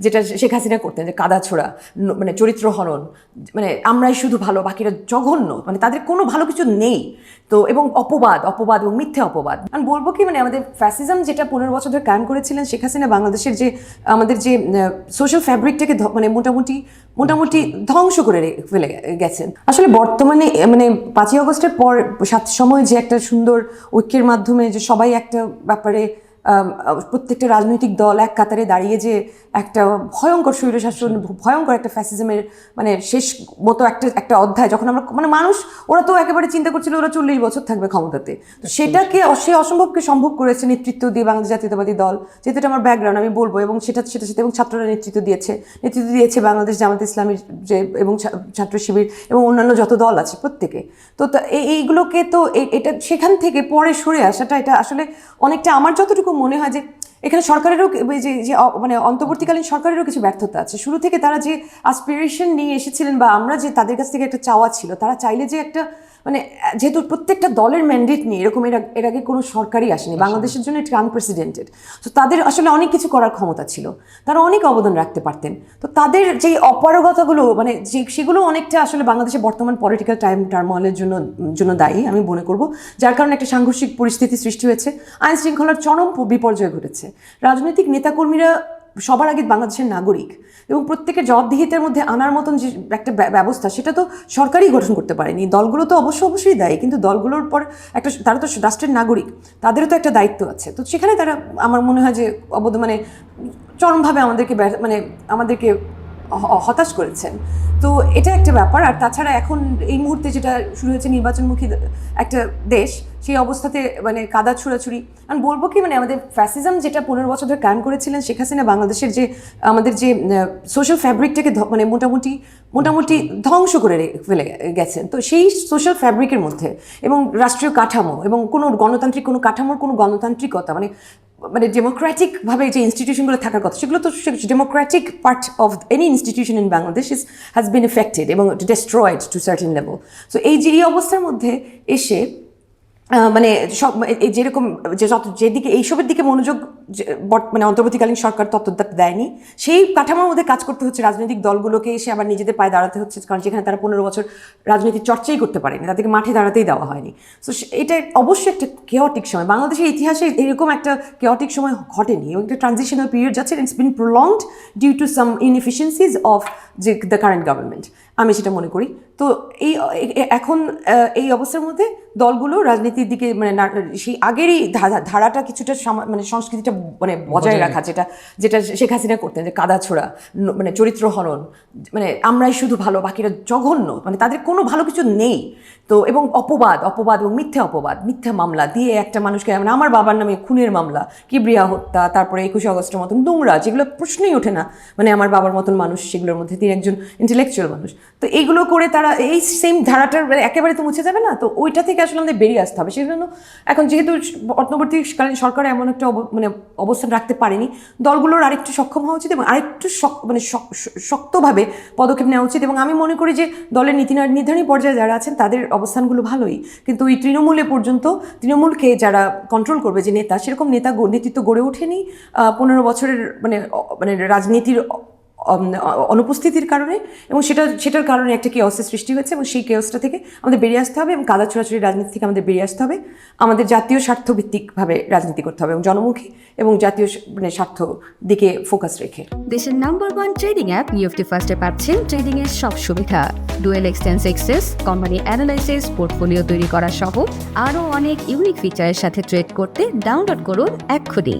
যেটা শেখ হাসিনা করতেন, যে কাদা ছোড়া মানে চরিত্র হনন মানে আমরাই শুধু ভালো, বাকিরা জঘন্য মানে তাদের কোনো ভালো কিছু নেই। তো, এবং অপবাদ অপবাদ এবং মিথ্যে অপবাদ। আমি বলব কি মানে আমাদের ফ্যাসিজম যেটা পনেরো বছর ধরে কায়েম করেছিলেন শেখ হাসিনা, বাংলাদেশের যে, আমাদের যে সোশ্যাল ফ্যাব্রিকটাকে মানে মোটামুটি মোটামুটি ধ্বংস করে ফেলে গেছেন। আসলে বর্তমানে মানে পাঁচই আগস্টের পর সাত সময় যে একটা সুন্দর ঐক্যের মাধ্যমে যে সবাই একটা ব্যাপারে প্রত্যেকটা রাজনৈতিক দল এক কাতারে দাঁড়িয়ে যে একটা ভয়ঙ্কর স্বৈরশাসন ভয়ঙ্কর একটা ফ্যাসিজমের মানে শেষ মতো একটা একটা অধ্যায় যখন আমরা মানে মানুষ ওরা তো একেবারে চিন্তা করছিল ওরা চল্লিশ বছর থাকবে ক্ষমতাতে। তো সেটাকে সে অসম্ভবকে সম্ভব করেছে নেতৃত্ব দিয়ে বাংলাদেশ জাতীয়তাবাদী দল যেহেতু এটা আমার ব্যাকগ্রাউন্ড আমি বলব এবং সেটা সেটা সেটা এবং ছাত্ররা নেতৃত্ব দিয়েছে। নেতৃত্ব দিয়েছে বাংলাদেশ জামাত ইসলামীর যে এবং ছাত্র শিবির এবং অন্যান্য যত দল আছে প্রত্যেকে। তো তা- এই- এইগুলোকে তো এটা সেখান থেকে পরে সরে আসাটা এটা আসলে অনেকটা আমার যতটুকু মনে হয় যে এখানে সরকারেরও যে যে মানে অন্তর্বর্তীকালীন সরকারেরও কিছু ব্যর্থতা আছে। শুরু থেকে তারা যে অ্যাসপিরেশন নিয়ে এসেছিলেন বা আমরা যে তাদের কাছ থেকে একটা চাওয়া ছিল, তারা চাইলে যে একটা মানে যেহেতু প্রত্যেকটা দলের ম্যান্ডেট নিয়ে এরকম এর এর আগে কোনো সরকারই আসেনি বাংলাদেশের জন্য এটা আনপ্রেসিডেন্টেড তো তাদের আসলে অনেক কিছু করার ক্ষমতা ছিল। তারা অনেক অবদান রাখতে পারতেন। তো তাদের যেই অপারগতাগুলো মানে যে সেগুলো অনেকটা আসলে বাংলাদেশের বর্তমান পলিটিক্যাল টাইম টার্মলের জন্য জন্য দায়ী আমি মনে করব। যার কারণে একটা সাংঘর্ষিক পরিস্থিতি সৃষ্টি হয়েছে। আইন শৃঙ্খলার চরম বিপর্যয় ঘটেছে। রাজনৈতিক নেতাকর্মীরা সবার আগে বাংলাদেশের নাগরিক এবং প্রত্যেকের জবাবদিহিতার মধ্যে আনার মতন যে একটা ব্য- ব্যবস্থা, সেটা তো সরকারই গঠন করতে পারেনি। দলগুলো তো অবশ্য অবশ্যই দেয়, কিন্তু দলগুলোর পর একটা তারা তো রাষ্ট্রের নাগরিক, তাদেরও তো একটা দায়িত্ব আছে। তো সেখানে তারা, আমার মনে হয় যে অবদ মানে চরমভাবে আমাদেরকে মানে আমাদেরকে হতাশ করেছেন। তো এটা একটা ব্যাপার। আর তাছাড়া এখন এই মুহূর্তে যেটা শুরু হয়েছে নির্বাচনমুখী একটা দেশ, সেই অবস্থাতে মানে কাদা ছুড়াছুড়ি। আমি বলব কি মানে আমাদের ফ্যাসিজম যেটা পনেরো বছর ধরে কায়েম করেছিলেন শেখ হাসিনা, বাংলাদেশের যে, আমাদের যে সোশ্যাল ফ্যাব্রিকটাকে মানে মোটামুটি মোটামুটি ধ্বংস করে ফেলে গেছেন। তো সেই সোশ্যাল ফ্যাব্রিকের মধ্যে এবং রাষ্ট্রীয় কাঠামো এবং কোনো গণতান্ত্রিক কোনো কাঠামোর কোনো গণতান্ত্রিকতা মানে মানে ডেমোক্রেটিক ভাবে যে ইনস্টিটিউশনগুলো থাকার কথা, সেগুলো তো democratic part of any institution in Bangladesh is has been affected এবং destroyed to certain level so এই যে, এই অবস্থার মধ্যে এসে মানে সব যেরকম, যে যত, যেদিকে, এইসবের দিকে মনোযোগ মানে অন্তর্বর্তীকালীন সরকার তত্ত্বটা দেয়নি। সেই কাঠামোর মধ্যে কাজ করতে হচ্ছে রাজনৈতিক দলগুলোকে এসে আবার নিজেদের পায়ে দাঁড়াতে হচ্ছে, কারণ যেখানে তারা পনেরো বছর রাজনৈতিক চর্চাই করতে পারেনি, তাদেরকে মাঠে দাঁড়াতেই দেওয়া হয়নি। সো, এটা অবশ্যই একটা কেওটিক সময়। বাংলাদেশের ইতিহাসে এরকম একটা কেওটিক সময় ঘটেনি এবং একটা ট্রানজিশনাল পিরিয়ড যাচ্ছে it's been prolonged due to some inefficiencies of যে দ্য কারেন্ট গভর্নমেন্ট আমি সেটা মনে করি। তো এই এখন এই অবস্থার মধ্যে দলগুলো রাজনীতির দিকে মানে না- সেই আগেরই ধারাটা কিছুটা মানে সংস্কৃতিটা মানে বজায় রাখা। যেটা যেটা শেখ হাসিনা করতেন যে কাদা ছোড়া মানে চরিত্র হনন মানে আমরাই শুধু ভালো বাকিরা জঘন্য মানে তাদের কোনো ভালো কিছু নেই। তো এবং অপবাদ অপবাদ এবং মিথ্যা অপবাদ মিথ্যা মামলা দিয়ে একটা মানুষকে মানে আমার বাবার নামে খুনের মামলা কিবরিয়া হত্যা তারপরে একুশে আগস্টের মতন নোংরা যেগুলো প্রশ্নই ওঠে না মানে আমার বাবার মতন মানুষ সেগুলোর মধ্যে তিনি একজন ইন্টেলেকচুয়াল মানুষ। তো এইগুলো করে তারা এই সেম ধারাটার মানে একেবারে তো মুছে যাবে না, তো ওইটা থেকে আসলে আমাদের বেরিয়ে আসতে হবে। সেই জন্য এখন যেহেতু অন্তর্বর্তীকালীন সরকার এমন একটা মানে অবস্থান রাখতে পারেনি, দলগুলোর আরেকটু সক্ষম হওয়া উচিত এবং আরেকটু মানে শক্তভাবে পদক্ষেপ নেওয়া উচিত এবং আমি মনে করি যে দলের নীতি নির- নির্ধারণী পর্যায়ে যারা আছেন, তাদের অবস্থানগুলো ভালোই। কিন্তু ওই তৃণমূলে পর্যন্ত, তৃণমূলকে যারা কন্ট্রোল করবে যে নেতা, সেরকম নেতা নেতৃত্ব গড়ে ওঠেনি। পনেরো বছরের মানে মানে রাজনীতির অনুপস্থিতির কারণে এবং সেটা, সেটার কারণে একটা কেওসের সৃষ্টি হয়েছে এবং সেই কেওসটা থেকে আমাদের বেরিয়ে আসতে হবে এবং কাদা ছোড়াছড়ি রাজনীতি থেকে আমাদের বেরিয়ে আসতে হবে। আমাদের জাতীয় স্বার্থভিত্তিকভাবে রাজনীতি করতে হবে এবং জনমুখী এবং জাতীয় মানে স্বার্থ দিকে ফোকাস রেখে। দেশের নাম্বার ওয়ান ট্রেডিং অ্যাপ নিউফটি ফার্স্টে পাচ্ছেন ট্রেডিং এর সব সুবিধা। ডুয়েল এক্সটেন্স এক্সেস কোম্পানি অ্যানালাইসিস পোর্টফোলিও তৈরি করা সহ আরও অনেক ইউনিক ফিচারের সাথে ট্রেড করতে ডাউনলোড করুন এক্ষুনি।